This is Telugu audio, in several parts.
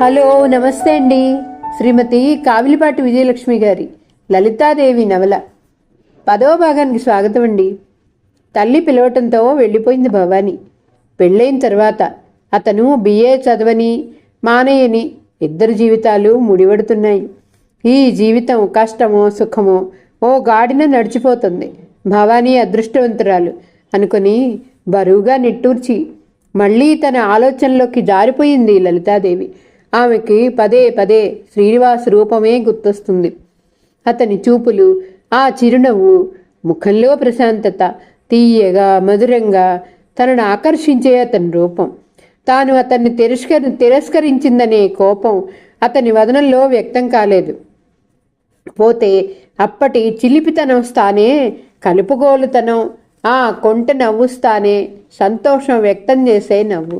హలో నమస్తే అండి. శ్రీమతి కావిలిపాటి విజయలక్ష్మి గారి లలితాదేవి నవల. పదవ భాగానికి స్వాగతం అండి. తల్లి పిలవటంతో వెళ్ళిపోయింది భవాని. పెళ్ళైన తర్వాత అతను బిఏ చదవని మానేయని ఇద్దరు జీవితాలు ముడివడుతున్నాయి ఈ జీవితం కష్టమో సుఖమో ఓ గాడిన నడిచిపోతుంది. భవానీ అదృష్టవంతురాలు అనుకొని బరువుగా నిట్టూర్చి మళ్ళీ తన ఆలోచనలోకి జారిపోయింది లలితాదేవి. ఆమెకి పదే పదే శ్రీనివాస్ రూపమే గుర్తొస్తుంది. అతని చూపులు ఆ చిరునవ్వు ముఖంలో ప్రశాంతత తీయగా మధురంగా తనను ఆకర్షించే అతని రూపం. తాను అతన్ని తిరస్కరి తిరస్కరించిందనే కోపం అతని వదనంలో వ్యక్తం కాలేదు. పోతే అప్పటి చిలిపితనం స్థానే కలుపుగోలుతనం ఆ కొంట నవ్వుస్తానే సంతోషం వ్యక్తం చేసే నవ్వు.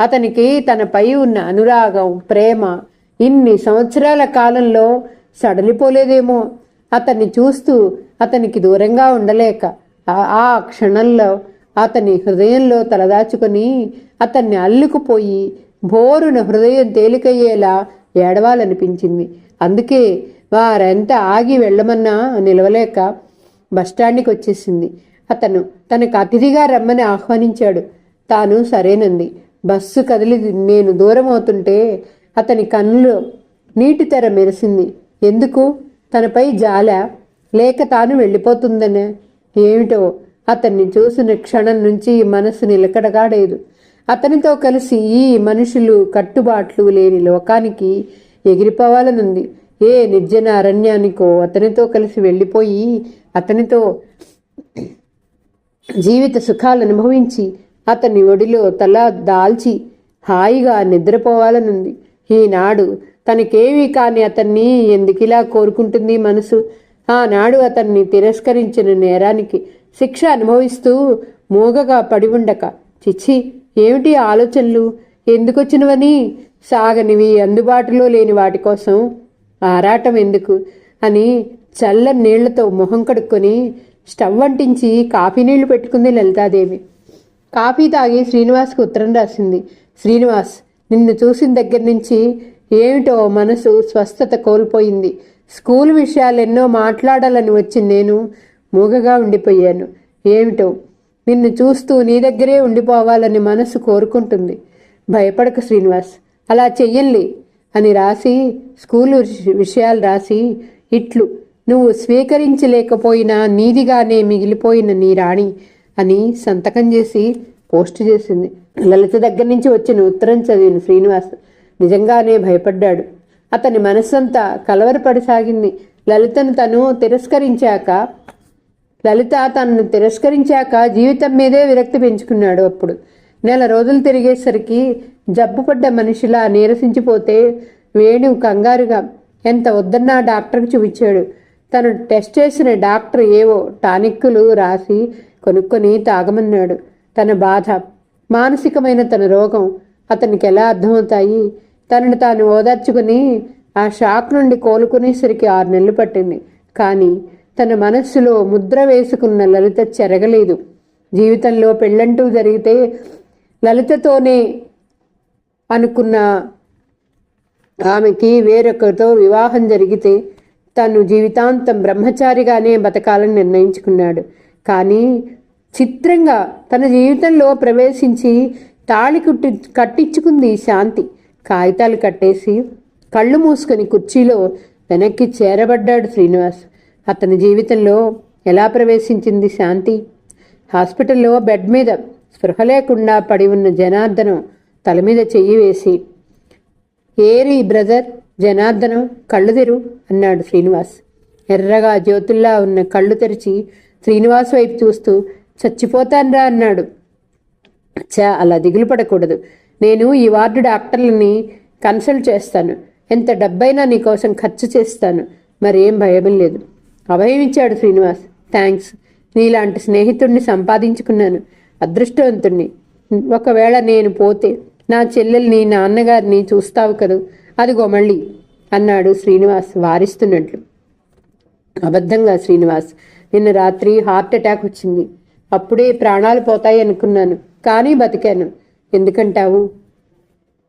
అతనికి తనపై ఉన్న అనురాగం ప్రేమ ఇన్ని సంవత్సరాల కాలంలో సడలిపోలేదేమో. అతన్ని చూస్తూ అతనికి దూరంగా ఉండలేక ఆ- క్షణంలో అతని హృదయంలో తలదాచుకొని అతన్ని అల్లుకుపోయి బోరున హృదయం తేలికయ్యేలా ఏడవాలనిపించింది. అందుకే వారెంత ఆగి వెళ్ళమన్నా నిలవలేక బస్టాండ్కి వచ్చేసింది. అతను తనకు అతిథిగా రమ్మని ఆహ్వానించాడు. తాను సరేనంది. బస్సు కదిలి నేను దూరం అవుతుంటే అతని కన్నులో నీటి తెర మెరిసింది. ఎందుకు? తనపై జాల లేక తాను వెళ్ళిపోతుందనే? ఏమిటో అతన్ని చూసిన క్షణం నుంచి మనసు నిలకడగాడేదు అతనితో కలిసి ఈ మనుషులు కట్టుబాట్లు లేని లోకానికి ఎగిరిపోవాలనుంది. ఏ నిర్జన అరణ్యానికో అతనితో కలిసి వెళ్ళిపోయి అతనితో జీవిత సుఖాలు అనుభవించి అతని ఒడిలో తల దాల్చి హాయిగా నిద్రపోవాలనుంది. ఈనాడు తనకేమీ కాని అతన్ని ఎందుకిలా కోరుకుంటుంది మనసు? ఆనాడు అతన్ని తిరస్కరించిన నేరానికి శిక్ష అనుభవిస్తూ మూగగా పడి ఉండక చిచ్చి ఏమిటి ఆలోచనలు? ఎందుకొచ్చినవని? సాగనివి అందుబాటులో లేని వాటి కోసం ఆరాటం ఎందుకు? అని చల్ల నీళ్ళతో మొహం కడుక్కొని స్టవ్ అంటించి కాఫీ నీళ్ళు పెట్టుకుంది లలితాదేవి. కాఫీ తాగి శ్రీనివాస్కి ఉత్తరం రాసింది. శ్రీనివాస్ నిన్ను చూసిన దగ్గర నుంచి ఏమిటో మనసు స్వస్థత కోల్పోయింది. స్కూల్ విషయాలు ఎన్నో మాట్లాడాలని వచ్చి నేను మూగగా ఉండిపోయాను. ఏమిటో? నిన్ను చూస్తూ నీ దగ్గరే ఉండిపోవాలని మనసు కోరుకుంటుంది. భయపడక శ్రీనివాస్ అలా చెయ్యండి అని రాసి స్కూలు విషయాలు రాసి ఇట్లు నువ్వు స్వీకరించలేకపోయినా నీదిగానే మిగిలిపోయిన నీ రాణి. అని సంతకం చేసి పోస్ట్ చేసింది. లలిత దగ్గర నుంచి వచ్చిన ఉత్తరం చదివిన శ్రీనివాస్ నిజంగానే భయపడ్డాడు. అతని మనస్సంతా కలవరపడసాగింది. లలితను తను తిరస్కరించాక లలిత తనను తిరస్కరించాక జీవితం మీదే విరక్తి పెంచుకున్నాడు అప్పుడు. నెల రోజులు తిరిగేసరికి జబ్బుపడ్డ మనిషిలా నీరసించిపోతే వేణు కంగారుగా ఎంత వద్దన్నా డాక్టర్కి చూపించాడు. తను టెస్ట్ చేసిన డాక్టర్ ఏవో టానిక్కులు రాసి కొనుక్కొని తాగమన్నాడు. తన బాధ మానసికమైన తన రోగం అతనికి ఎలా అర్థమవుతాయి? తనను తాను ఓదార్చుకుని ఆ షాక్ నుండి కోలుకునేసరికి ఆరు నెలలు పట్టింది. కానీ తన మనస్సులో ముద్ర వేసుకున్న లలిత చెరగలేదు. జీవితంలో పెళ్ళంటూ జరిగితే లలితతోనే అనుకున్న ఆమెకి వేరొకరితో వివాహం జరిగితే తను జీవితాంతం బ్రహ్మచారిగానే బతకాలని నిర్ణయించుకున్నాడు. కానీ చిత్రంగా తన జీవితంలో ప్రవేశించి తాళి కుట్టి కట్టించుకుంది శాంతి. కాగితాలు కట్టేసి కళ్ళు మూసుకొని కుర్చీలో వెనక్కి చేరబడ్డాడు శ్రీనివాస్. అతని జీవితంలో ఎలా ప్రవేశించింది శాంతి? హాస్పిటల్లో బెడ్ మీద స్పృహ లేకుండా పడి ఉన్న జనార్దనం తల మీద చెయ్యి వేసి ఏరి బ్రదర్ జనార్దనం కళ్ళు తెరు అన్నాడు శ్రీనివాస్. ఎర్రగా జ్యోతుల్లా ఉన్న కళ్ళు తెరిచి శ్రీనివాస్ వైపు చూస్తూ చచ్చిపోతానురా అన్నాడు. చా అలా దిగులు పడకూడదు. నేను ఈ వార్డు డాక్టర్లని కన్సల్ట్ చేస్తాను. ఎంత డబ్బైనా నీకోసం ఖర్చు చేస్తాను. మరేం భయం లేదు. అభయం ఇచ్చాడు శ్రీనివాస్. థ్యాంక్స్ నీలాంటి స్నేహితుడిని సంపాదించుకున్నాను. అదృష్టవంతుణ్ణి. ఒకవేళ నేను పోతే నా చెల్లెల్ని నాన్నగారిని చూస్తావు కదూ. అదిగో మళ్ళీ అన్నాడు శ్రీనివాస్ వారిస్తున్నట్లు. అబద్ధంగా శ్రీనివాస్ నిన్న రాత్రి హార్ట్ అటాక్ వచ్చింది. అప్పుడే ప్రాణాలు పోతాయి అనుకున్నాను కానీ బతికాను. ఎందుకంటావు?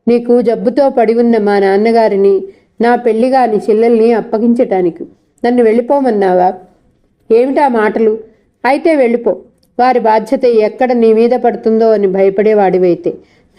నీకు జబ్బుతో పడి ఉన్న మా నాన్నగారిని నా పెళ్ళిగాని చెల్లెల్ని అప్పగించటానికి నన్ను వెళ్ళిపోమన్నావా? ఏమిటా మాటలు? అయితే వెళ్ళిపో. వారి బాధ్యత ఎక్కడ నీ మీద పడుతుందో అని భయపడేవాడివైతే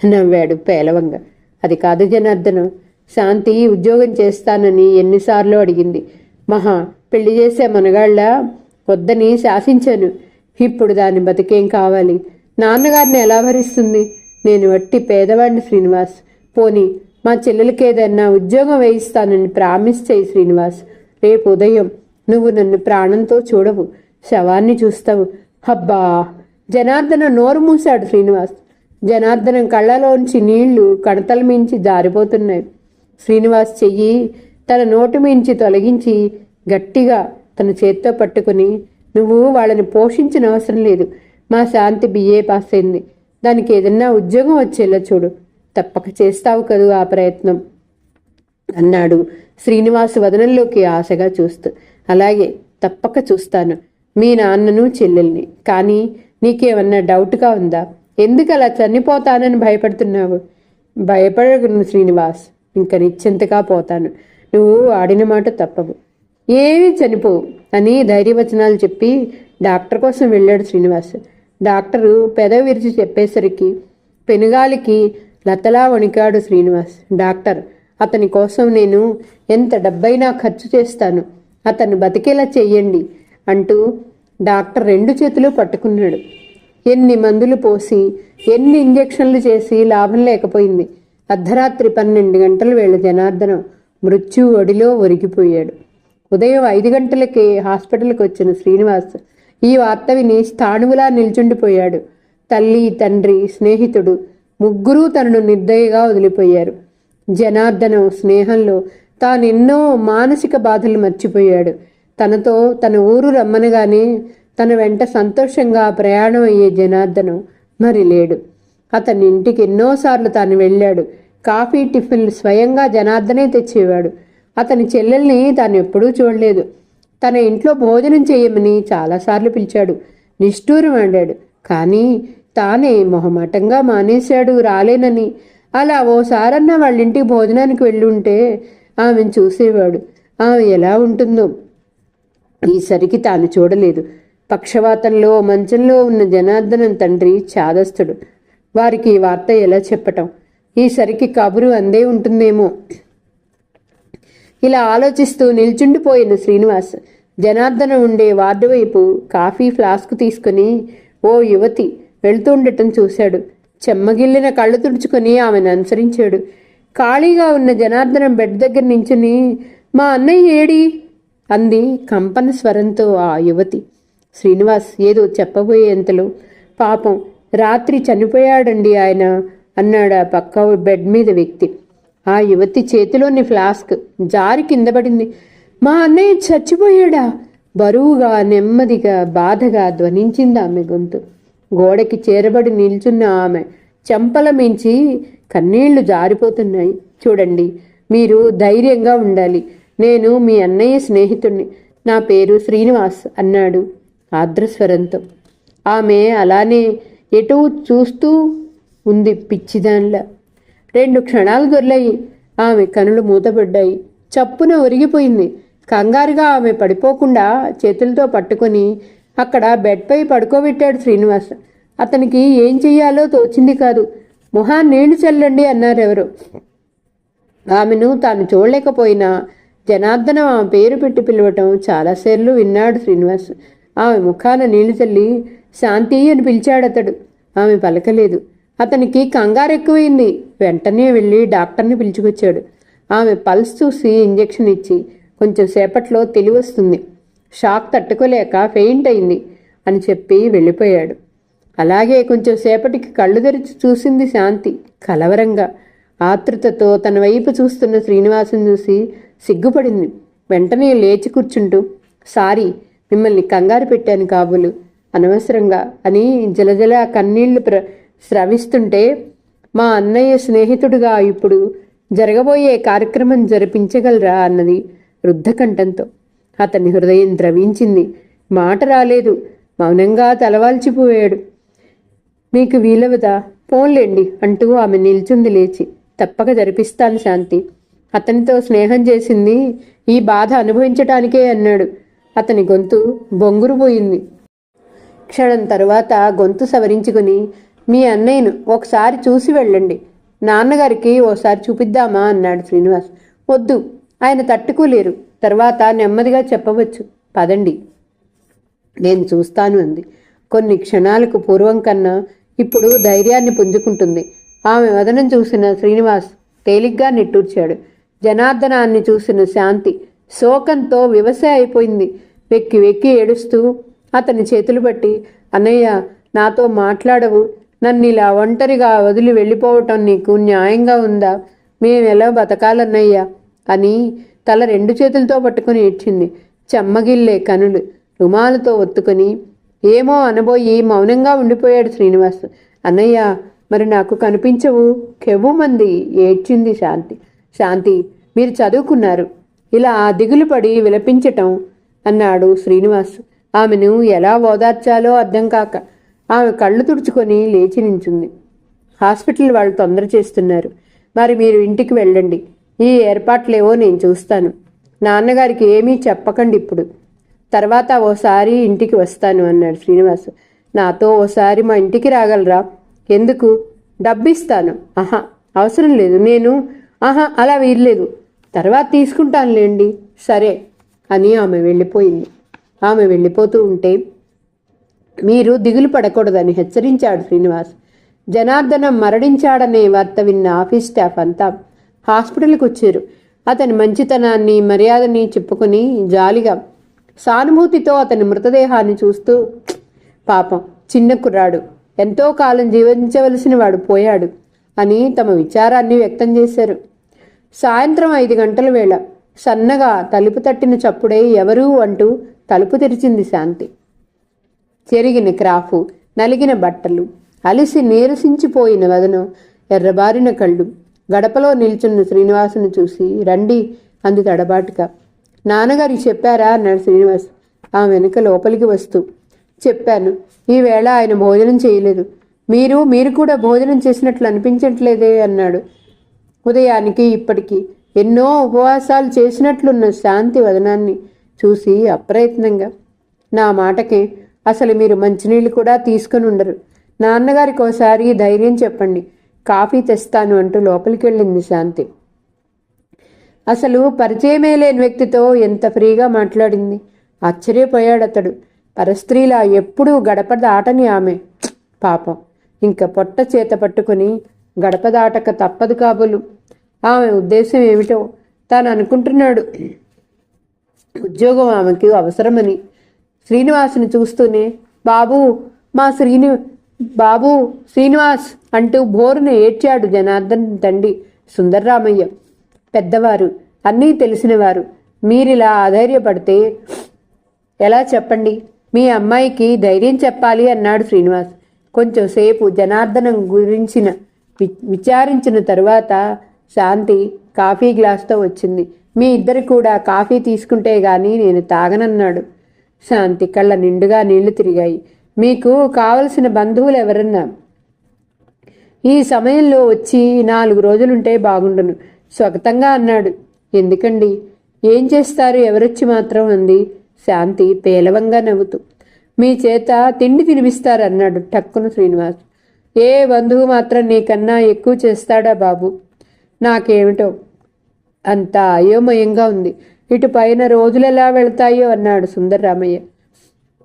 నవ్వాడు పేలవంగా. అది కాదు జనార్దనం శాంతి ఉద్యోగం చేస్తానని ఎన్నిసార్లు అడిగింది. మహా పెళ్ళి చేసే మనగాళ్ళ వద్దని శాసించాను. ఇప్పుడు దాని బతికేం కావాలి? నాన్నగారిని ఎలా భరిస్తుంది నేను వట్టి పేదవాడిని శ్రీనివాస్. పోని మా చెల్లెలకి ఏదైనా ఉద్యోగం వేయిస్తానని ప్రామిస్ చేయి శ్రీనివాస్. రేపు ఉదయం నువ్వు నన్ను ప్రాణంతో చూడవు శవాన్ని చూస్తావు. హబ్బా జనార్దన నోరు మూశాడు శ్రీనివాస్. జనార్దనం కళ్ళలోంచి నీళ్ళు కడతల మించి జారిపోతున్నాయి. శ్రీనివాస్ చెయ్యి తన నోటి మించి తొలగించి గట్టిగా తన చేత్తో పట్టుకుని నువ్వు వాళ్ళని పోషించిన అవసరం లేదు. మా శాంతి బిఏ పాస్ అయింది. దానికి ఏదన్నా ఉద్యోగం వచ్చేలా చూడు. తప్పక చేస్తావు కదూ ఆ ప్రయత్నం అన్నాడు శ్రీనివాస్ వదనంలోకి ఆశగా చూస్తూ. అలాగే తప్పక చూస్తాను. మీ నాన్నను చెల్లెల్ని. కానీ నీకేమన్నా డౌట్గా ఉందా? ఎందుకు అలా చనిపోతానని భయపడుతున్నావు? భయపడను శ్రీనివాస్. ఇంక నిశ్చింతగా పోతాను. నువ్వు ఆడిన మాట తప్పవు. ఏమీ చనిపోవు అని ధైర్యవచనాలు చెప్పి డాక్టర్ కోసం వెళ్ళాడు శ్రీనివాస్. డాక్టరు పెదవి విరిచి చెప్పేసరికి పెనుగాలికి లతలా వణికాడు శ్రీనివాస్. డాక్టర్ అతని కోసం నేను ఎంత డబ్బైనా ఖర్చు చేస్తాను అతను బతికేలా చెయ్యండి అంటూ డాక్టర్ రెండు చేతులు పట్టుకున్నాడు. ఎన్ని మందులు పోసి ఎన్ని ఇంజెక్షన్లు చేసి లాభం లేకపోయింది. అర్ధరాత్రి పన్నెండు గంటల వేళ జనార్దనం మృత్యు ఒడిలో ఒరిగిపోయాడు. ఉదయం ఐదు గంటలకే హాస్పిటల్కి వచ్చిన శ్రీనివాస్ ఈ వార్త విని స్థాణువులా నిల్చుండిపోయాడు. తల్లి తండ్రి స్నేహితుడు ముగ్గురూ తనను నిర్దయగా వదిలిపోయారు. జనార్దనం స్నేహంలో తానెన్నో మానసిక బాధలు మర్చిపోయాడు. తనతో తన ఊరు రమ్మనగానే తన వెంట సంతోషంగా ప్రయాణం అయ్యే జనార్దనం మరి లేడు. అతని ఇంటికి ఎన్నోసార్లు తాను వెళ్ళాడు. కాఫీ టిఫిన్లు స్వయంగా జనార్దనే తెచ్చేవాడు. అతని చెల్లెల్ని తాను ఎప్పుడూ చూడలేదు. తన ఇంట్లో భోజనం చేయమని చాలాసార్లు పిలిచాడు. నిష్ఠూరం ఆడాడు. కానీ తానే మొహమాటంగా మానేశాడు. రాలేనని. అలా ఓసారన్నా వాళ్ళ ఇంటికి భోజనానికి వెళ్ళుంటే ఆమెను చూసేవాడు. ఆమె ఎలా ఉంటుందో. ఈసరికి తాను చూడలేదు. పక్షవాతంలో మంచంలో ఉన్న జనార్దనం తండ్రి చాదస్తుడు వారికి ఈ వార్త ఎలా చెప్పటం? ఈసరికి కబురు అందే ఉంటుందేమో. ఇలా ఆలోచిస్తూ నిల్చుండిపోయిన శ్రీనివాస్ జనార్దన ఉండే వార్డు వైపు కాఫీ ఫ్లాస్క్ తీసుకుని ఓ యువతి వెళ్తుండటం చూశాడు. చెమ్మగిల్లిన కళ్ళు తుడుచుకొని ఆమెను అనుసరించాడు. ఖాళీగా ఉన్న జనార్దనం బెడ్ దగ్గర నించుని మా అన్నయ్య ఏడి? అంది కంపన స్వరంతో ఆ యువతి. శ్రీనివాస్ ఏదో చెప్పబోయేంతలో పాపం రాత్రి చనిపోయాడండి ఆయన అన్నాడు ఆ పక్క బెడ్ మీద వ్యక్తి. ఆ యువతి చేతిలోని ఫ్లాస్క్ జారి కింద పడింది. మా అన్నయ్య చచ్చిపోయాడా? బరువుగా నెమ్మదిగా బాధగా ధ్వనించింది ఆమె గొంతు. గోడకి చేరబడి నిల్చున్న ఆమె చెంపల మించి కన్నీళ్ళు జారిపోతున్నాయి. చూడండి మీరు ధైర్యంగా ఉండాలి. నేను మీ అన్నయ్య స్నేహితుణ్ణి. నా పేరు శ్రీనివాస్ అన్నాడు ఆర్ద్రస్వరంతో. ఆమె అలానే ఎటు చూస్తూ ఉంది పిచ్చిదాన్లా. రెండు క్షణాలు దొర్లాయి. ఆమె కనులు మూతపడ్డాయి. చప్పున ఒరిగిపోయింది. కంగారుగా ఆమె పడిపోకుండా చేతులతో పట్టుకొని అక్కడ బెడ్పై పడుకోబెట్టాడు శ్రీనివాస్. అతనికి ఏం చెయ్యాలో తోచింది కాదు. మొహా నీళ్ళు చల్లండి అన్నారు ఎవరు ఆమెను తాను చూడలేకపోయినా జనార్దనం ఆమె పేరు పెట్టి పిలవటం చాలాసార్లు విన్నాడు శ్రీనివాస్. ఆమె ముఖాన నీళ్ళు చల్లి శాంతి అని పిలిచాడు అతడు ఆమె పలకలేదు. అతనికి కంగారు ఎక్కువైంది. వెంటనే వెళ్ళి డాక్టర్ని పిలుచుకొచ్చాడు. ఆమె పల్స్ చూసి ఇంజెక్షన్ ఇచ్చి కొంచెం సేపట్లో తెలివస్తుంది షాక్ తట్టుకోలేక ఫెయింట్ అయింది అని చెప్పి వెళ్ళిపోయాడు. అలాగే కొంచెం సేపటికి కళ్ళు తెరిచి చూసింది శాంతి. కలవరంగా ఆతృతతో తన వైపు చూస్తున్న శ్రీనివాసం చూసి సిగ్గుపడింది. వెంటనే లేచి కూర్చుంటూ సారీ మిమ్మల్ని కంగారు పెట్టాను కాబోలు. అనవసరంగా అని జలజల కన్నీళ్ళు ప్ర స్రవిస్తుంటే మా అన్నయ్య స్నేహితుడుగా ఇప్పుడు జరగబోయే కార్యక్రమం జరిపించగలరా? అన్నది వృద్ధకంఠంతో. అతని హృదయం ద్రవించింది. మాట రాలేదు. మౌనంగా తలవాల్చిపోయాడు. మీకు వీలవదా? పోన్లేండి అంటూ ఆమె నిల్చుంది లేచి. తప్పక జరిపిస్తాను శాంతి. అతనితో స్నేహం చేసింది ఈ బాధ అనుభవించటానికే అన్నాడు. అతని గొంతు బొంగురుపోయింది. క్షణం తరువాత గొంతు సవరించుకుని మీ అన్నయ్యను ఒకసారి చూసి వెళ్ళండి. నాన్నగారికి ఓసారి చూపిద్దామా? అన్నాడు శ్రీనివాస్. వద్దు ఆయన తట్టుకోలేరు. తర్వాత నెమ్మదిగా చెప్పవచ్చు. పదండి. నేను చూస్తాను అంది. కొన్ని క్షణాలకు పూర్వం కన్నా ఇప్పుడు ధైర్యాన్ని పుంజుకుంటుంది. ఆమె వదనం చూసిన శ్రీనివాస్ తేలిగ్గా నిట్టూర్చాడు. జనార్దనాన్ని చూసిన శాంతి శోకంతో వివస అయిపోయింది. వెక్కి వెక్కి ఏడుస్తూ అతని చేతులు పట్టి అన్నయ్య నాతో మాట్లాడవు. నన్ను ఇలా ఒంటరిగా వదిలి వెళ్ళిపోవటం నీకు న్యాయంగా ఉందా? మేము ఎలా బతకాలన్నయ్యా? అని తల రెండు చేతులతో పట్టుకుని ఏడ్చింది. చెమ్మగిల్లే కనులు రుమాలతో ఒత్తుకొని ఏమో అనబోయి మౌనంగా ఉండిపోయాడు శ్రీనివాస్. అన్నయ్య మరి నాకు కనిపించవు? కెవ్వుమంది ఏడ్చింది శాంతి. శాంతి మీరు చదువుకున్నారు. ఇలా దిగులు పడి విలపించటం అన్నాడు శ్రీనివాస్. ఆమెను ఎలా ఓదార్చాలో అర్థం కాక ఆమె కళ్ళు తుడుచుకొని లేచి నించుంది. హాస్పిటల్ వాళ్ళు తొందర చేస్తున్నారు. మరి మీరు ఇంటికి వెళ్ళండి. ఈ ఏర్పాట్లేవో నేను చూస్తాను. నాన్నగారికి ఏమీ చెప్పకండి ఇప్పుడు. తర్వాత ఓసారి ఇంటికి వస్తాను అన్నాడు శ్రీనివాస్. నాతో ఓసారి మా ఇంటికి రాగలరా? ఎందుకు? డబ్బిస్తాను. ఆహా అవసరం లేదు. నేను ఆహా అలా వీర్లేదు తర్వాత తీసుకుంటానులేండి. సరే అని ఆమె వెళ్ళిపోయింది. ఆమె వెళ్ళిపోతూ ఉంటే మీరు దిగులు పడకూడదని హెచ్చరించాడు శ్రీనివాస్. జనార్దనం మరణించాడనే వార్త విన్న ఆఫీస్ స్టాఫ్ అంతా హాస్పిటల్కి వచ్చారు. అతని మంచితనాన్ని మర్యాదని చెప్పుకుని జాలిగా సానుభూతితో అతని మృతదేహాన్ని చూస్తూ పాపం చిన్న కుర్రాడు. ఎంతో కాలం జీవించవలసిన వాడు పోయాడు అని తమ విచారాన్ని వ్యక్తం చేశారు. సాయంత్రం ఐదు గంటల వేళ సన్నగా తలుపు తట్టిన చప్పుడే ఎవరు అంటూ తలుపు తెరిచింది శాంతి. చెరిగిన క్రాఫు నలిగిన బట్టలు అలిసి నీరసించిపోయిన వదనం ఎర్రబారిన కళ్ళు. గడపలో నిల్చున్న శ్రీనివాసును చూసి రండి అంది తడబాటుగా. నాన్నగారి చెప్పారా? అన్నాడు శ్రీనివాస్. ఆ వెనుక లోపలికి వస్తూ. చెప్పాను. ఈవేళ ఆయన భోజనం చేయలేదు. మీరు మీరు కూడా భోజనం చేసినట్లు అనిపించట్లేదే అన్నాడు. ఉదయానికి ఇప్పటికి ఎన్నో ఉపవాసాలు చేసినట్లున్న శాంతి వదనాన్ని చూసి అప్రయత్నంగా. నా మాటకి అసలు మీరు మంచినీళ్ళు కూడా తీసుకొని ఉండరు. నాన్నగారికి ఒకసారి ధైర్యం చెప్పండి. కాఫీ తెస్తాను అంటూ లోపలికి వెళ్ళింది శాంతి. అసలు పరిచయమే లేని వ్యక్తితో ఎంత ఫ్రీగా మాట్లాడింది. ఆశ్చర్యపోయాడు అతడు పరస్త్రీలా ఎప్పుడూ గడప దాటని ఆమె. పాపం. ఇంకా పొట్ట చేత పట్టుకుని గడప దాటక తప్పదు కాబోలు. ఆమె ఉద్దేశం ఏమిటో తాను అనుకుంటున్నాడు. ఉద్యోగం ఆమెకి అవసరమని. శ్రీనివాసుని చూస్తూనే బాబు మా శ్రీని బాబు శ్రీనివాస్ అంటూ బోరును ఏడ్చాడు జనార్దన్ తండ్రి సుందర్రామయ్య. పెద్దవారు అన్నీ తెలిసినవారు. మీరిలా ఆధైర్యపడితే ఎలా చెప్పండి? మీ అమ్మాయికి ధైర్యం చెప్పాలి అన్నాడు శ్రీనివాస్. కొంచెం సేపు జనార్దనం గురించిన వి- విచారించిన తరువాత శాంతి కాఫీ గ్లాస్తో వచ్చింది. మీ ఇద్దరు కూడా కాఫీ తీసుకుంటే గాని నేను తాగనన్నాడు. శాంతి కళ్ళ నిండుగా నీళ్ళు తిరిగాయి. మీకు కావలసిన బంధువులు ఎవరన్నా? ఈ సమయంలో వచ్చి నాలుగు రోజులుంటే బాగుండును. స్వగతంగా అన్నాడు. ఎందుకండి? ఏం చేస్తారు? ఎవరొచ్చి మాత్రం అంది. శాంతి పేలవంగా నవ్వుతూ. మీ చేత తిండి తినిపిస్తారు అన్నాడు టక్కున శ్రీనివాస్. ఏ బంధువు మాత్రం నీకన్నా ఎక్కువ చేస్తాడా బాబు? నాకేమిటో? అంత అయోమయంగా ఉంది. ఇటు పైన రోజులు ఎలా వెళ్తాయో అన్నాడు సుందరరామయ్య.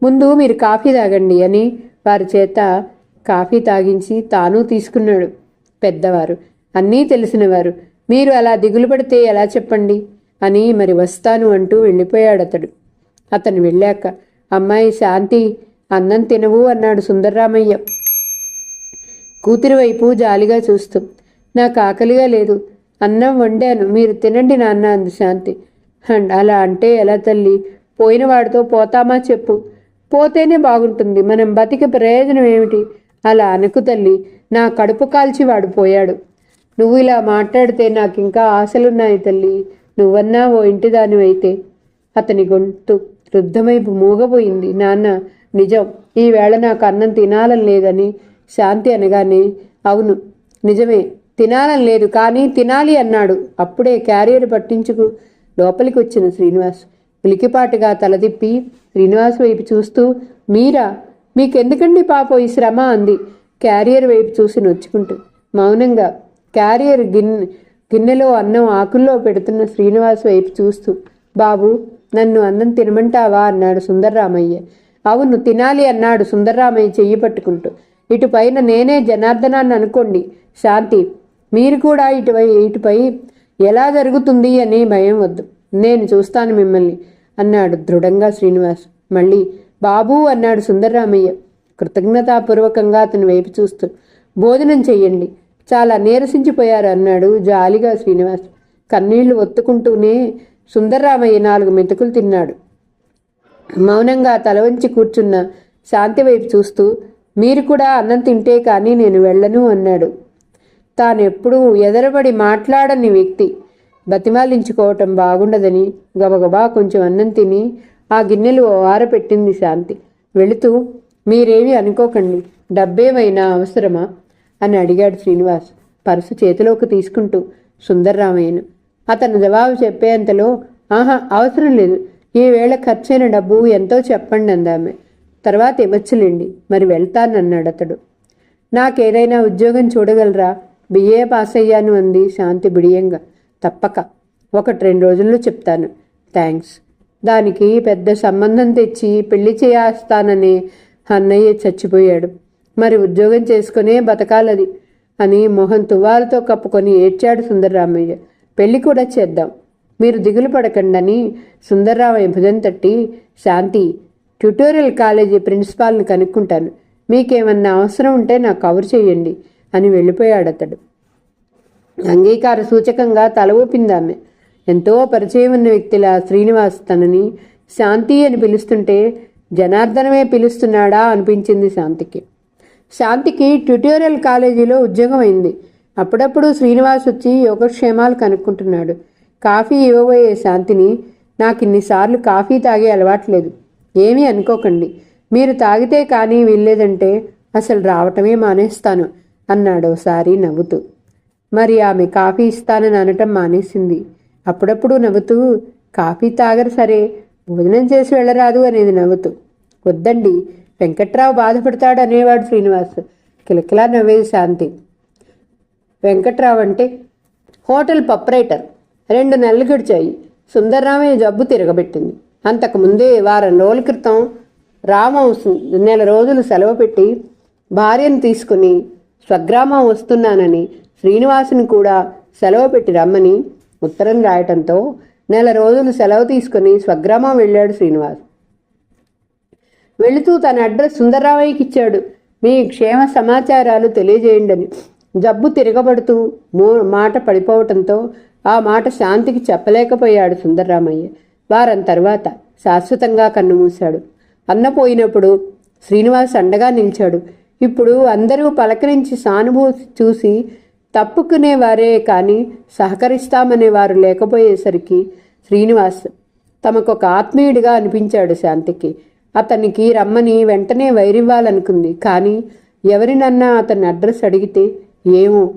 ముందు మీరు కాఫీ తాగండి అని వారి చేత కాఫీ తాగించి తాను తీసుకున్నాడు పెద్దవారు. అన్నీ తెలిసినవారు. మీరు అలా దిగులు పడితే ఎలా చెప్పండి? అని మరి వస్తాను అంటూ వెళ్ళిపోయాడు అతడు. అతను వెళ్ళాక అమ్మాయి శాంతి అన్నం తినవు అన్నాడు సుందరరామయ్య. కూతురి వైపు జాలిగా చూస్తూ నాకు ఆకలిగా లేదు. అన్నం వండాను. మీరు తినండి నాన్న అంది శాంతి. అండ్ అలా అంటే ఎలా తల్లి? పోయిన వాడితో పోతామా చెప్పు. పోతేనే బాగుంటుంది. మనం బతికి ప్రయోజనం ఏమిటి? అలా అనకు తల్లి. నా కడుపు కాల్చి వాడు పోయాడు. నువ్వు ఇలా మాట్లాడితే నాకు ఇంకా ఆశలున్నాయి తల్లి. నువ్వన్నా ఓ ఇంటి దానివైతే. అతని గొంతు రుద్ధమైపు మూగపోయింది నాన్న నిజం. ఈవేళ నాకు అన్నం తినాలని లేదని శాంతి అనగానే అవును నిజమే. తినాలని లేదు కానీ తినాలి అన్నాడు. అప్పుడే క్యారియర్ పట్టించుకు లోపలికి వచ్చిన శ్రీనివాస్ ఉలికిపాటుగా తలదిప్పి శ్రీనివాస్ వైపు చూస్తూ మీరా? మీకెందుకండి పాపం ఈ శ్రమ? అంది. క్యారియర్ వైపు చూసి నొచ్చుకుంటూ మౌనంగా క్యారియర్ గిన్నె గిన్నెలో అన్నం ఆకుల్లో పెడుతున్న శ్రీనివాస్ వైపు చూస్తూ బాబు నన్ను అన్నం తినమంటావా? అన్నాడు సుందర్రామయ్య. అవును తినాలి అన్నాడు సుందర్రామయ్య చెయ్యి పట్టుకుంటూ. ఇటుపైన నేనే జనార్దనాన్ని అనుకోండి. శాంతి మీరు కూడా ఇటువై ఇటుపై ఎలా జరుగుతుంది అని భయం వద్దు. నేను చూస్తాను మిమ్మల్ని అన్నాడు దృఢంగా శ్రీనివాస్. మళ్ళీ బాబు అన్నాడు సుందర్రామయ్య. కృతజ్ఞతాపూర్వకంగా అతని వైపు చూస్తూ భోజనం చెయ్యండి. చాలా నీరసించిపోయారు అన్నాడు జాలిగా శ్రీనివాస్. కన్నీళ్ళు ఒత్తుకుంటూనే సుందర్రామయ్య నాలుగు మెతుకులు తిన్నాడు. మౌనంగా తల వంచి కూర్చున్న శాంతి వైపు చూస్తూ మీరు కూడా అన్నం తింటే కానీ నేను వెళ్ళను అన్నాడు. తానెప్పుడూ ఎదరబడి మాట్లాడని వ్యక్తి. బతిమాలించుకోవటం బాగుండదని గబగబా కొంచెం అన్నం తిని ఆ గిన్నెలు ఆరపెట్టింది శాంతి. వెళుతూ మీరేమీ అనుకోకండి. డబ్బేమైనా అవసరమా? అని అడిగాడు శ్రీనివాస్. పర్సు చేతిలోకి తీసుకుంటూ సుందర్రామయ్యను. అతను జవాబు చెప్పేంతలో ఆహా అవసరం లేదు. ఈవేళ ఖర్చైన డబ్బు ఎంతో చెప్పండి అందామె. తర్వాత ఇవ్వచ్చులేండి. మరి వెళ్తానన్నాడు అతడు నాకేదైనా ఉద్యోగం చూడగలరా? బిఏ పాస్ అయ్యాను అంది శాంతి బిడియంగా. తప్పక. ఒకటి రెండు రోజుల్లో చెప్తాను. థ్యాంక్స్. దానికి పెద్ద సంబంధం తెచ్చి పెళ్ళి చేస్తానని అన్నయ్య చచ్చిపోయాడు. మరి ఉద్యోగం చేసుకునే బతకాలది అని మొహం తువాలతో కప్పుకొని ఏడ్చాడు సుందరరామయ్య. పెళ్ళి కూడా చేద్దాం. మీరు దిగులు పడకండని సుందరరామయ్య భుజం తట్టి శాంతి ట్యుటోరియల్ కాలేజీ ప్రిన్సిపాల్ని కనుక్కుంటాను. మీకేమన్నా అవసరం ఉంటే నాకు కవర్ చేయండి. అని వెళ్ళిపోయాడు అతడు. అంగీకార సూచకంగా తల ఊపిందామె. ఎంతో పరిచయం ఉన్న వ్యక్తిలా శ్రీనివాస్ తనని శాంతి అని పిలుస్తుంటే జనార్దనమే పిలుస్తున్నాడా అనిపించింది శాంతికి. శాంతికి ట్యుటోరియల్ కాలేజీలో ఉద్యోగం అయింది అప్పుడప్పుడు శ్రీనివాస్ వచ్చి యోగక్షేమాలు కనుక్కుంటున్నాడు. కాఫీ ఇవ్వబోయే శాంతిని నాకు ఇన్నిసార్లు కాఫీ తాగే అలవాట్లేదు ఏమీ అనుకోకండి. మీరు తాగితే కానీ వీల్లేదంటే అసలు రావటమే మానేస్తాను. అన్నాడు ఒకసారి నవ్వుతూ. మరి ఆమె కాఫీ ఇస్తానని అనటం మానేసింది. అప్పుడప్పుడు నవ్వుతూ కాఫీ తాగరు సరే భోజనం చేసి వెళ్ళరాదు అనేది నవ్వుతూ. వద్దండి వెంకట్రావు బాధపడతాడు అనేవాడు శ్రీనివాస్. కిలకిలా నవ్వేది శాంతి. వెంకట్రావు అంటే హోటల్ పప్రైటర్. రెండు నెలలు గడిచాయి. సుందర్రామయ్య జబ్బు తిరగబెట్టింది. అంతకుముందే వారం రోజుల క్రితం రామం నెల రోజులు సెలవు పెట్టి భార్యను తీసుకుని స్వగ్రామం వస్తున్నానని శ్రీనివాసుని కూడా సెలవు పెట్టి రమ్మని ఉత్తరం రాయటంతో నెల రోజులు సెలవు తీసుకుని స్వగ్రామం వెళ్ళాడు శ్రీనివాస్. వెళుతూ తన అడ్రస్ సుందరరామయ్యకి ఇచ్చాడు. మీ క్షేమ సమాచారాలు తెలియజేయండి అని జబ్బు తిరగబడుతూ మూ మాట పడిపోవటంతో ఆ మాట శాంతికి చెప్పలేకపోయాడు సుందరరామయ్య. వారం తర్వాత శాశ్వతంగా కన్నుమూశాడు అన్న పోయినప్పుడు శ్రీనివాస్ అండగా నిలిచాడు. ఇప్పుడు అందరూ పలకరించి సానుభూతి చూసి తప్పుకునేవారే కానీ సహకరిస్తామనేవారు లేకపోయేసరికి శ్రీనివాస్ తమకొక ఆత్మీయుడిగా అనిపించాడు శాంతికి. అతనికి రమ్మని వెంటనే వైరివ్వాలనుకుంది. కానీ ఎవరినన్నా అతని అడ్రస్ అడిగితే ఏమో?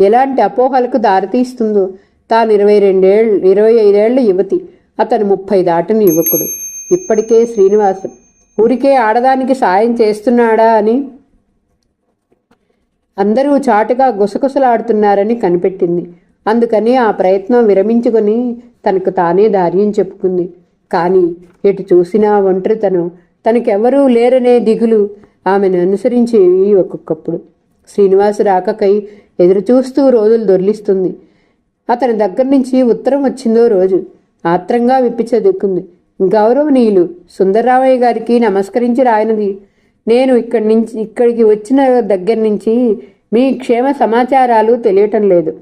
ఎలాంటి అపోహలకు దారితీస్తుందో? తాను ఇరవై రెండేళ్ళు ఇరవై ఐదేళ్ళ యువతి అతను ముప్పై దాటిన యువకుడు. ఇప్పటికే శ్రీనివాస్ ఊరికే ఆడదానికి సాయం చేస్తున్నాడా అని అందరూ చాటుగా గుసగుసలాడుతున్నారని కనిపెట్టింది. అందుకని ఆ ప్రయత్నం విరమించుకొని తనకు తానే ధైర్యం చెప్పుకుంది. కానీ ఎటు చూసినా ఒంటరితనం. తనకెవరూ లేరనే దిగులు ఆమెను అనుసరించేవి ఒక్కొక్కప్పుడు. శ్రీనివాస్ రాకకై ఎదురుచూస్తూ రోజులు దొర్లిస్తుంది. అతని దగ్గర నుంచి ఉత్తరం వచ్చిందో రోజు. ఆత్రంగా విప్పి చదువుకుంది. గౌరవనీయులు సుందరరామయ్య గారికి నమస్కరించి రాయనది. నేను ఇక్కడి నుంచి ఇక్కడికి వచ్చిన దగ్గర నుంచి మీ క్షేమ సమాచారాలు తెలియటం లేదు.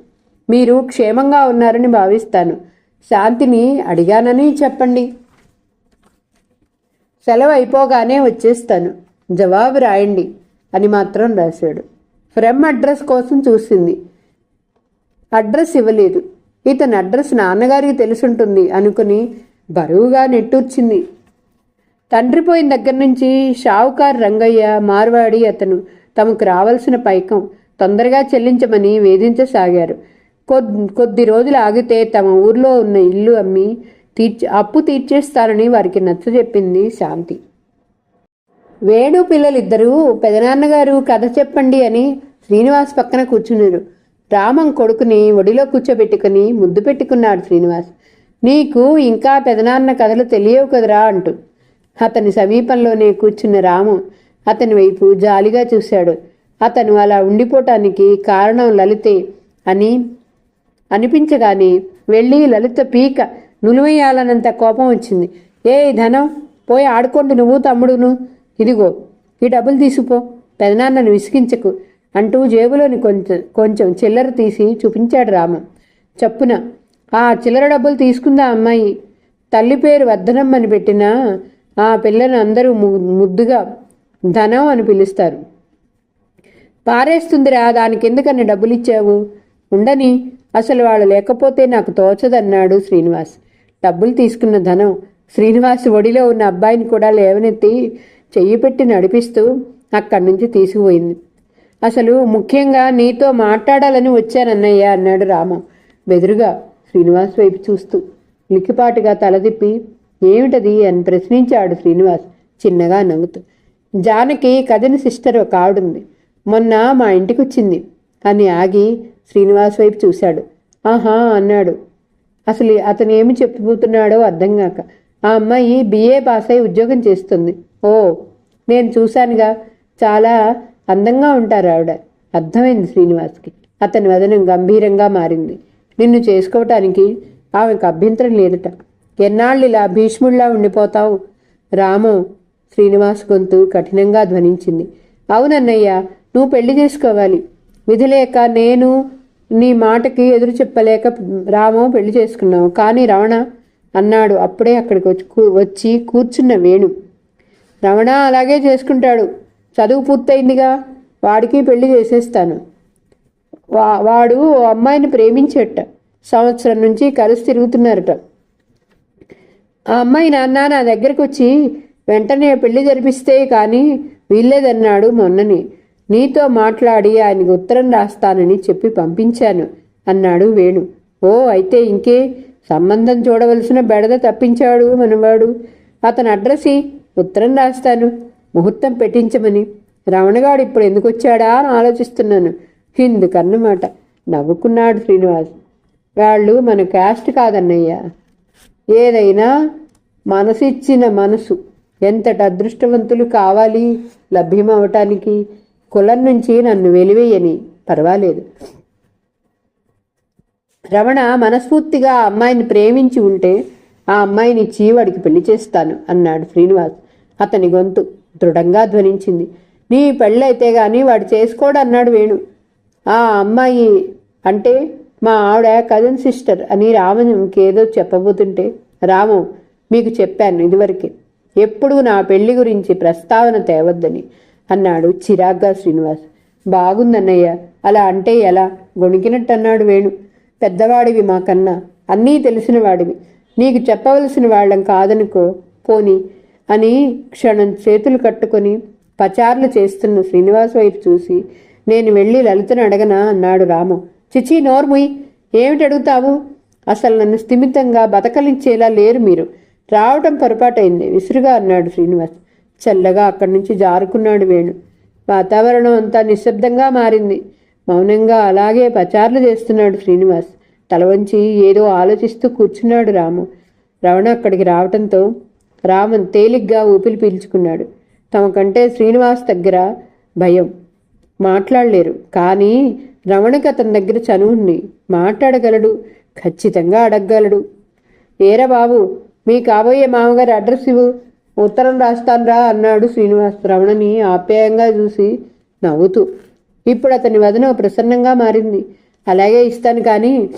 మీరు క్షేమంగా ఉన్నారని భావిస్తాను. శాంతిని అడిగానని చెప్పండి. సెలవు అయిపోగానే వచ్చేస్తాను. జవాబు రాయండి అని మాత్రం రాశాడు. ఫ్రమ్ అడ్రస్ కోసం చూసింది. అడ్రస్ ఇవ్వలేదు. ఇతని అడ్రస్ నాన్నగారికి తెలుసుంటుంది అనుకుని బరువుగా నెట్టూర్చింది. తండ్రి పోయిన దగ్గర నుంచి షావుకార్ రంగయ్య మార్వాడి అతను తమకు రావాల్సిన పైకం తొందరగా చెల్లించమని వేధించసాగారు. కొద్ది కొద్ది రోజులు ఆగితే తమ ఊర్లో ఉన్న ఇల్లు అమ్మి తీర్చి అప్పు తీర్చేస్తారని వారికి నచ్చజెప్పింది శాంతి. వేణు పిల్లలిద్దరూ పెదనాన్నగారు కథ చెప్పండి అని శ్రీనివాస్ పక్కన కూర్చున్నారు. రామం కొడుకుని ఒడిలో కూర్చోబెట్టుకుని ముద్దు పెట్టుకున్నాడు శ్రీనివాస్. నీకు ఇంకా పెదనాన్న కథలు తెలియవు కదరా అంటూ. అతని సమీపంలోనే కూర్చున్న రాము అతని వైపు జాలిగా చూశాడు. అతను అలా ఉండిపోవటానికి కారణం లలితే అని అనిపించగానే వెళ్ళి లలిత పీక నులివేయాలన్నంత కోపం వచ్చింది. ఏ ధనం పోయి ఆడుకోండి నువ్వు తమ్ముడును. ఇదిగో ఈ డబ్బులు తీసుకుపో పెదనాన్నను విసిగించకు అంటూ జేబులోని కొంచెం కొంచెం చిల్లర తీసి చూపించాడు రామం. చప్పున ఆ చిల్లర డబ్బులు తీసుకుందా అమ్మాయి? తల్లి పేరు వర్ధనమ్మని పెట్టిన ఆ పిల్లను అందరూ ము- ముద్దుగా ధనం అని పిలుస్తారు. పారేస్తుందిరా దానికి ఎందుకని డబ్బులు ఇచ్చావు ఉండని అసలు వాళ్ళు లేకపోతే నాకు తోచదన్నాడు శ్రీనివాస్. డబ్బులు తీసుకున్న ధనం శ్రీనివాస్ ఒడిలో ఉన్న అబ్బాయిని కూడా లేవనెత్తి చెయ్యి పెట్టి నడిపిస్తూ అక్కడి నుంచి తీసుకుపోయింది. అసలు ముఖ్యంగా నీతో మాట్లాడాలని వచ్చానన్నయ్య అన్నాడు రామ బెదురుగా శ్రీనివాస్ వైపు చూస్తూ. లిక్కిపాటుగా తలదిప్పి ఏమిటది అని ప్రశ్నించాడు శ్రీనివాస్ చిన్నగా నవ్వుతూ. జానకి కజిన్ సిస్టర్ ఒక ఆవిడుంది. మొన్న మా ఇంటికి వచ్చింది అని ఆగి శ్రీనివాస్ వైపు చూశాడు. ఆహా అన్నాడు. అసలు అతను ఏమి చెప్పబోతున్నాడో అర్థం కాక. ఆ అమ్మాయి బిఏ పాస్ అయి ఉద్యోగం చేస్తుంది. ఓ నేను చూశానుగా. చాలా అందంగా ఉంటారు ఆవిడ. అర్థమైంది శ్రీనివాస్కి. అతని వదనం గంభీరంగా మారింది. నిన్ను చేసుకోవటానికి ఆమెకు అభ్యంతరం లేదట. ఎన్నాళ్ళు ఇలా భీష్ముడిలా ఉండిపోతావు? రాము శ్రీనివాస్ గొంతు కఠినంగా ధ్వనించింది. అవునన్నయ్య నువ్వు పెళ్ళి చేసుకోవాలి. విధిలేక నేను నీ మాటకి ఎదురు చెప్పలేక రాము పెళ్ళి చేసుకున్నావు. కానీ రమణ అన్నాడు. అప్పుడే అక్కడికి వచ్చి వచ్చి కూర్చున్న వేణు. రమణ అలాగే చేసుకుంటాడు. చదువు పూర్తయిందిగా. వాడికి పెళ్ళి చేసేస్తాను. వా వాడు ఓ అమ్మాయిని ప్రేమించేట. సంవత్సరం నుంచి కలిసి తిరుగుతున్నారట. ఆ అమ్మాయి నాన్న నా దగ్గరకు వచ్చి వెంటనే పెళ్ళి జరిపిస్తే కానీ వీల్లేదన్నాడు మొన్నని. నీతో మాట్లాడి ఆయనకు ఉత్తరం రాస్తానని చెప్పి పంపించాను అన్నాడు వేణు. ఓ అయితే ఇంకే? సంబంధం చూడవలసిన బెడద తప్పించాడు మనవాడు. అతని అడ్రస్ ఉత్తరం రాస్తాను. ముహూర్తం పెట్టించమని. రమణగాడు ఇప్పుడు ఎందుకు వచ్చాడా అని ఆలోచిస్తున్నాను. ఇందుకన్నమాట నవ్వుకున్నాడు శ్రీనివాస్. వాళ్ళు మన క్యాస్ట్ కాదన్నయ్యా. ఏదైనా మనసిచ్చిన మనసు ఎంతటి అదృష్టవంతులు కావాలి లభ్యమవటానికి కులం నుంచి నన్ను వెలివేయని పర్వాలేదు. రమణ మనస్ఫూర్తిగా ఆ అమ్మాయిని ప్రేమించి ఉంటే ఆ అమ్మాయిని ఇచ్చి వాడికి పెళ్ళి చేస్తాను అన్నాడు శ్రీనివాస్. అతని గొంతు దృఢంగా ధ్వనించింది. నీ పెళ్ళైతే గాని వాడు చేసుకోడు అన్నాడు వేణు. ఆ అమ్మాయి అంటే మా ఆవిడ కజిన్ సిస్టర్ అని రామన్ ఇంకేదో చెప్పబోతుంటే రాము మీకు చెప్పాను ఇదివరకే. ఎప్పుడు నా పెళ్ళి గురించి ప్రస్తావన తేవద్దని అన్నాడు చిరాగ్గా శ్రీనివాస్. బాగుందన్నయ్య. అలా అంటే ఎలా? గొణికినట్టు అన్నాడు వేణు. పెద్దవాడివి మాకన్నా అన్నీ తెలిసిన వాడివి. నీకు చెప్పవలసిన వాళ్ళం కాదనుకో పోని అని క్షణం చేతులు కట్టుకొని పచార్లు చేస్తున్న శ్రీనివాస్ వైపు చూసి నేను వెళ్ళి లలితను అడగనా? అన్నాడు రాము. చిచి నోర్ముయ్ ఏమిటి అడుగుతావు? అసలు నన్ను స్థిమితంగా బతకలించేలా లేరు మీరు. రావటం పొరపాటైంది విసురుగా అన్నాడు శ్రీనివాస్. చల్లగా అక్కడి నుంచి జారుకున్నాడు వేణు. వాతావరణం అంతా నిశ్శబ్దంగా మారింది. మౌనంగా అలాగే పచార్లు చేస్తున్నాడు శ్రీనివాస్. తల వంచి ఏదో ఆలోచిస్తూ కూర్చున్నాడు రాము. రవణ అక్కడికి రావటంతో రామన్ తేలిగ్గా ఊపిరి పీల్చుకున్నాడు. తమకంటే శ్రీనివాస్ దగ్గర భయం. మాట్లాడలేరు. కానీ రమణకి అతని దగ్గర చనువుని మాట్లాడగలడు ఖచ్చితంగా అడగగలడు. ఏరా బాబు మీ కాబోయే మామగారి అడ్రస్ ఇవ్వు. ఉత్తరం రాస్తానురా అన్నాడు శ్రీనివాస్. రమణని ఆప్యాయంగా చూసి నవ్వుతూ. ఇప్పుడు అతని వదన ప్రసన్నంగా మారింది. అలాగే ఇస్తాను కానీ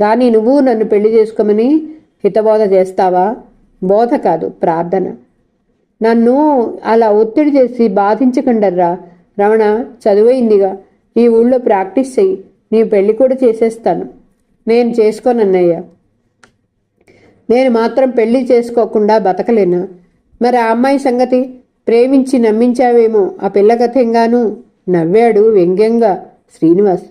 కానీ నువ్వు నన్ను పెళ్ళి చేసుకోమని హితబోధ చేస్తావా? బోధ కాదు ప్రార్థన. నన్ను అలా ఒత్తిడి చేసి బాధించకండర్రా. రమణ చదువైందిగా. ఈ ఊళ్ళో ప్రాక్టీస్ చెయ్యి. నీ పెళ్ళి కూడా చేసేస్తాను. నేను చేసుకోనన్నయ్యా. నేను మాత్రం పెళ్ళి చేసుకోకుండా బతకలేనా? మరి ఆ అమ్మాయి సంగతి ప్రేమించి నమ్మించావేమో? ఆ పిల్లగతంగాను నవ్వాడు వ్యంగ్యంగా. శ్రీనివాస్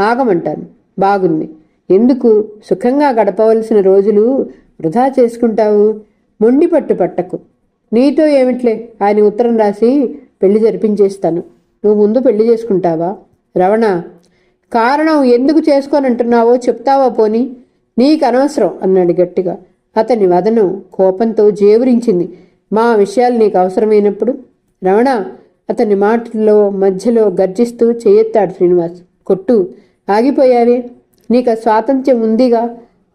ఆగమంటాను. బాగుంది. ఎందుకు? సుఖంగా గడపవలసిన రోజులు వృధా చేసుకుంటావు? మొండి పట్టు పట్టకు. నీతో ఏమిట్లే? ఆయన ఉత్తరం రాసి పెళ్ళి జరిపించేస్తాను. నువ్వు ముందు పెళ్ళి చేసుకుంటావా? రవణ కారణం ఎందుకు చేసుకోనంటున్నావో చెప్తావా పోని? నీకు అనవసరం అన్నాడు గట్టిగా. అతని వదనం కోపంతో జేవురించింది. మా విషయాలు నీకు అవసరమైనప్పుడు? రమణ అతని మాటల్లో మధ్యలో గర్జిస్తూ చేయెత్తాడు శ్రీనివాస్. కొట్టు ఆగిపోయావే? నీకు స్వాతంత్ర్యం ఉందిగా?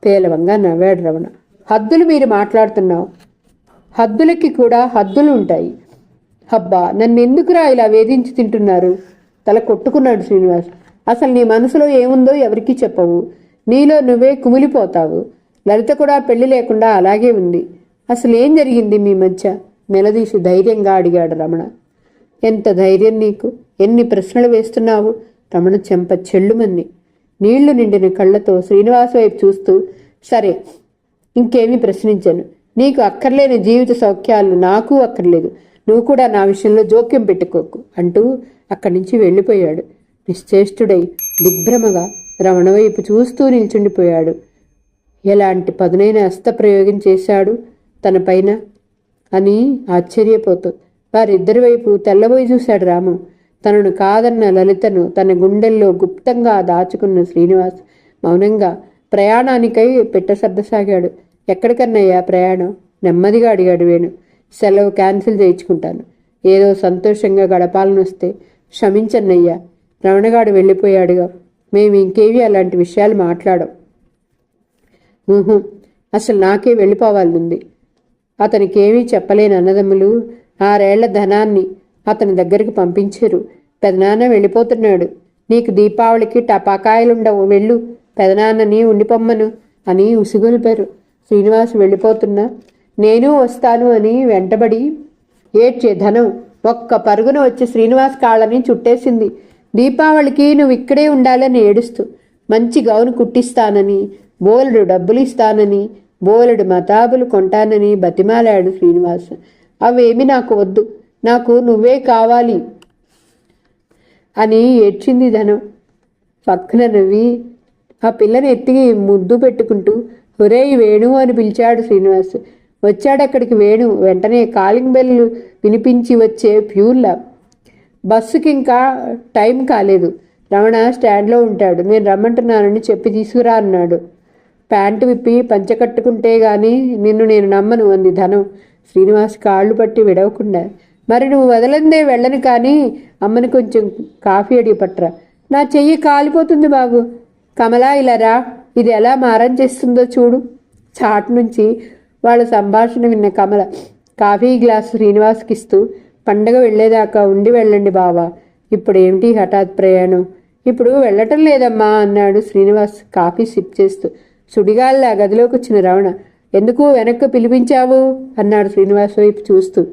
పేలవంగా నవ్వాడు రమణ హద్దులు మీరు మాట్లాడుతున్నావు. హద్దులకి కూడా హద్దులు ఉంటాయి హబ్బా నన్ను ఎందుకురా ఇలా వేధించి తింటున్నారు? తల కొట్టుకున్నాడు శ్రీనివాస్. అసలు నీ మనసులో ఏముందో ఎవరికీ చెప్పవు. నీలో నువ్వే కుమిలిపోతావు. లలిత కూడా పెళ్ళి లేకుండా అలాగే ఉంది. అసలు ఏం జరిగింది మీ మధ్య? నిలదీసి ధైర్యంగా అడిగాడు రమణ. ఎంత ధైర్యం నీకు? ఎన్ని ప్రశ్నలు వేస్తున్నావు? రమణ చెంప చెల్లుమంది. నీళ్ళు నిండిన కళ్ళతో శ్రీనివాస్ వైపు చూస్తూ సరే ఇంకేమీ ప్రశ్నించాను. నీకు అక్కర్లేని జీవిత సౌఖ్యాలు నాకు అక్కర్లేదు. నువ్వు కూడా నా విషయంలో జోక్యం పెట్టుకోకు అంటూ అక్కడి నుంచి వెళ్ళిపోయాడు. నిశ్చేష్టుడై దిగ్భ్రమగా రమణ వైపు చూస్తూ నిల్చుండిపోయాడు. ఎలాంటి పదునైన అస్త్రప్రయోగం చేశాడు తనపైన అని ఆశ్చర్యపోతూ వారిద్దరి వైపు తెల్లబోయి చూశాడు రాము. తనను కాదన్న లలితను తన గుండెల్లో గుప్తంగా దాచుకున్న శ్రీనివాస్ మౌనంగా ప్రయాణానికై పెట్టసర్దసాగాడు ఎక్కడికన్నయ్యా ప్రయాణం? నెమ్మదిగా అడిగాడు వేణు. సెలవు క్యాన్సిల్ చేయించుకుంటాను. ఏదో సంతోషంగా గడపాలని వస్తే క్షమించన్నయ్యా. రమణగాడు వెళ్ళిపోయాడుగా. మేము ఇంకేవి అలాంటి విషయాలు మాట్లాడం ఊహు అసలు నాకే వెళ్ళిపోవాలనుంది. అతనికేమీ చెప్పలేని అన్నదమ్ములు ఆరేళ్ళ ధనాన్ని అతని దగ్గరికి పంపించారు. పెదనాన్న వెళ్ళిపోతున్నాడు. నీకు దీపావళికి టపాకాయలుండవు వెళ్ళు. పెదనాన్నని ఉండిపొమ్మను అని ఉసిగొలిపారు. శ్రీనివాస్ వెళ్ళిపోతున్నా నేను వస్తాను అని వెంటబడి ఏడ్చే ధనం ఒక్క పరుగున వచ్చి శ్రీనివాస్ కాళ్ళని చుట్టేసింది. దీపావళికి నువ్వు ఇక్కడే ఉండాలని ఏడుస్తూ మంచి గౌను కుట్టిస్తానని బోలెడు డబ్బులు ఇస్తానని బోలెడు మతాబులు కొంటానని బతిమాలాడు శ్రీనివాస్. అవేమి నాకు వద్దు నాకు నువ్వే కావాలి అని ఏడ్చింది ధనం. పక్కన నవ్వి ఆ పిల్లని ఎత్తి ముద్దు పెట్టుకుంటూ ఒరేయ్ వేణు అని పిలిచాడు శ్రీనివాస్. వచ్చాడు అక్కడికి వేణు. వెంటనే కాలింగ్ బెల్ వినిపించి వచ్చే ప్యూర్ల. బస్సుకి ఇంకా టైం కాలేదు. రమణ స్టాండ్లో ఉంటాడు. నేను రమ్మంటున్నానని చెప్పి తీసుకురా అన్నాడు. ప్యాంటు విప్పి పంచ కట్టుకుంటే గాని నిన్ను నేను నమ్మను అంది ధనం. శ్రీనివాస్ కాళ్ళు పట్టి విడవకుండా. మరి నువ్వు వదలందే వెళ్ళను కానీ అమ్మని కొంచెం కాఫీ అడిగి పట్టరా. నా చెయ్యి కాలిపోతుంది బాబు. కమలా ఇలా రా. ఇది ఎలా మారం చేస్తుందో చూడు. చాట్ నుంచి వాళ్ళ సంభాషణ విన్న కమల కాఫీ గ్లాస్ శ్రీనివాస్కి ఇస్తూ పండగ వెళ్ళేదాకా ఉండి వెళ్ళండి బావా. ఇప్పుడు ఏమిటి హఠాత్ ప్రయాణం? ఇప్పుడు వెళ్ళటం లేదమ్మా అన్నాడు శ్రీనివాస్ కాఫీ సిప్ చేస్తూ. సుడిగాల్లా గదిలోకి వచ్చిన రవణ ఎందుకు వెనక్కి పిలిపించావు? అన్నాడు శ్రీనివాస్ వైపు చూస్తూ.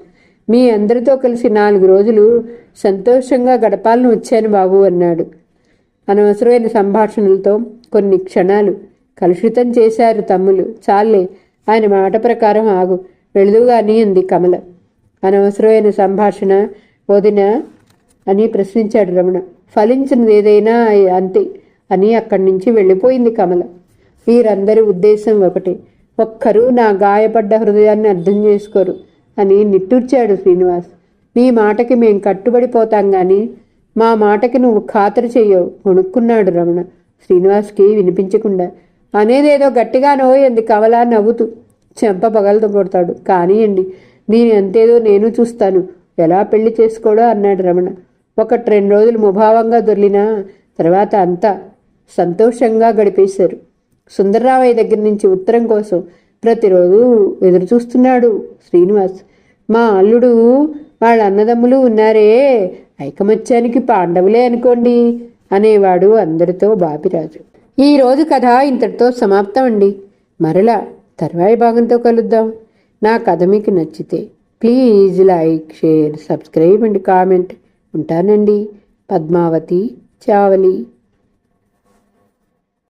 మీ అందరితో కలిసి నాలుగు రోజులు సంతోషంగా గడపాలని వచ్చాను బాబు అన్నాడు. అనవసరమైన సంభాషణలతో కొన్ని క్షణాలు కలుషితం చేశారు తమ్ములు. చాలే ఆయన మాట ప్రకారం ఆగు. వెళుదుగాని అంది కమల. అనవసరమైన సంభాషణ వదిన అని ప్రశ్నించాడు రమణ. ఫలించినది ఏదైనా అంతే అని అక్కడి నుంచి వెళ్ళిపోయింది కమల. వీరందరి ఉద్దేశం ఒకటి. ఒక్కరూ నా గాయపడ్డ హృదయాన్ని అర్థం చేసుకోరు అని నిట్టూర్చాడు శ్రీనివాస్. నీ మాటకి మేం కట్టుబడిపోతాం గాని మా మాటకి నువ్వు ఖాతరు చెయ్యవు. కొనుక్కున్నాడు రమణ. శ్రీనివాస్కి వినిపించకుండా అనేదేదో గట్టిగా ఎంది కవలా నవ్వుతూ. చెంప పగలతో కొడతాడు. కానియండి దీని అంతేదో నేను చూస్తాను. ఎలా పెళ్ళి చేసుకోడో అన్నాడు రమణ. ఒకటి రెండు రోజులు ముభావంగా దొర్లినా తర్వాత అంతా సంతోషంగా గడిపేశారు. సుందర్రావయ్య దగ్గర నుంచి ఉత్తరం కోసం ప్రతిరోజు ఎదురు చూస్తున్నాడు శ్రీనివాస్. మా అల్లుడు వాళ్ళ అన్నదమ్ములు ఉన్నారే ఐకమత్యానికి పాండవులే అనుకోండి అనేవాడు అందరితో బాపిరాజు. ఈ రోజు కథ ఇంతటితో సమాప్తం అండి మరలా తర్వాయి భాగంతో కలుద్దాం. నా కథ మీకు నచ్చితే please like share subscribe and comment ఉంటానండి. పద్మావతి చావలి.